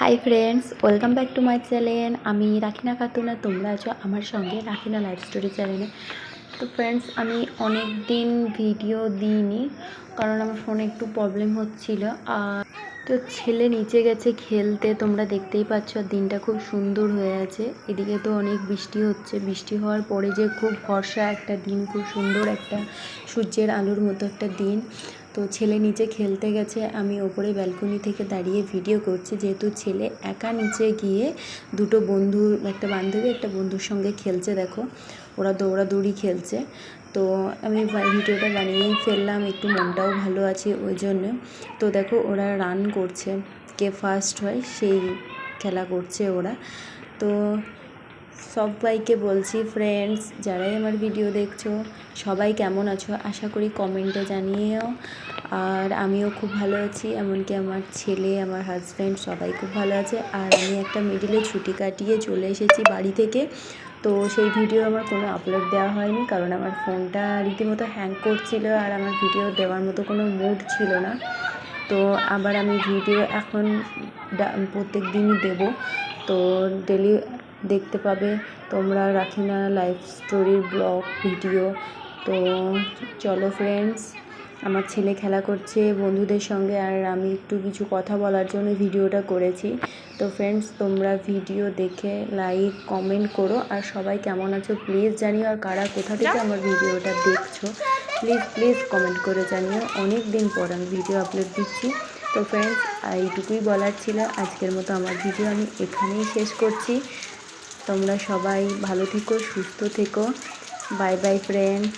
Hi friends welcome back to my channel আমি রাখিনা খাতুন আর তোমরা আছো আমার সঙ্গে রাখিনা লাইফ স্টোরি চ্যানেলে তো ফ্রেন্ডস আমি অনেক দিন ভিডিও দিইনি, কারণ আমার ফোনে একটু প্রবলেম হচ্ছিল। আর তো ছেলে নিচে গেছে খেলতে, তোমরা দেখতেই পাচ্ছ দিনটা খুব সুন্দর হয়ে আছে। এদিকে তো অনেক বৃষ্টি হচ্ছে, বৃষ্টি হওয়ার পরে যে খুব ভরসা একটা দিন, খুব সুন্দর একটা সূর্যের আলোর মতো একটা দিন। তো ছেলে নিচে খেলতে গেছে। আমি ওপরে ব্যালকনি থেকে দাঁড়িয়ে ভিডিও করছি। যেহেতু ছেলে একা নিচে গিয়ে দুটো বন্ধু, একটা বান্ধবী, একটা বন্ধুর সঙ্গে খেলছে দেখো। ওরা দৌড়াদৌড়ি খেলছে। তো আমি ভিডিওটা বানিয়েই ফেললাম। একটু মনটাও ভালো আছে ওই জন্য। তো দেখো ওরা রান করছে। কে ফার্স্ট হয় সেই খেলা করছে ওরা। তো সবাইকে বলছি ফ্রেন্ডস যারাই আমার ভিডিও দেখছ, সবাই কেমন আছো? আশা করি কমেন্টে জানিয়েও। আর আমিও খুব ভালো আছি, এমনকি আমার ছেলে, আমার হাজব্যান্ড সবাই খুব ভালো আছে। আর আমি একটা মিডিলে ছুটি কাটিয়ে চলে এসেছি বাড়ি থেকে। তো সেই ভিডিও আমার কোনো আপলোড দেওয়া হয়নি, কারণ আমার ফোনটা রীতিমতো হ্যাং করছিল আর আমার ভিডিও দেওয়ার মতো কোনো মুড ছিল না। তো আবার আমি ভিডিও এখন প্রত্যেক দিনই দেবো। তো ডেলি দেখতে পাবে। তোমরা রাখিনা লাইফ স্টোরির ব্লগ ভিডিও তো চলো ফ্রেন্ডস আমার ছেলে খেলা করছে বন্ধুদের সঙ্গে আর আমি একটু কিছু কথা বলার জন্য ভিডিওটা করেছি। তো ফ্রেন্ডস তোমরা ভিডিও দেখে লাইক কমেন্ট করো। আর সবাই কেমন আছো প্লিজ জানিও আর কারা কোথা থেকে আমার ভিডিওটা দেখছ। প্লিজ প্লিজ কমেন্ট করে জানিও। অনেক দিন পর আমি ভিডিও আপলোড দিচ্ছি। তো ফ্রেন্ডস এইটুকুই বলার ছিল। আজকের মতো আমার ভিডিও আমি এখানেই শেষ করছি। তোমরা সবাই ভালো থেকো সুস্থ থেকো। Bye bye friends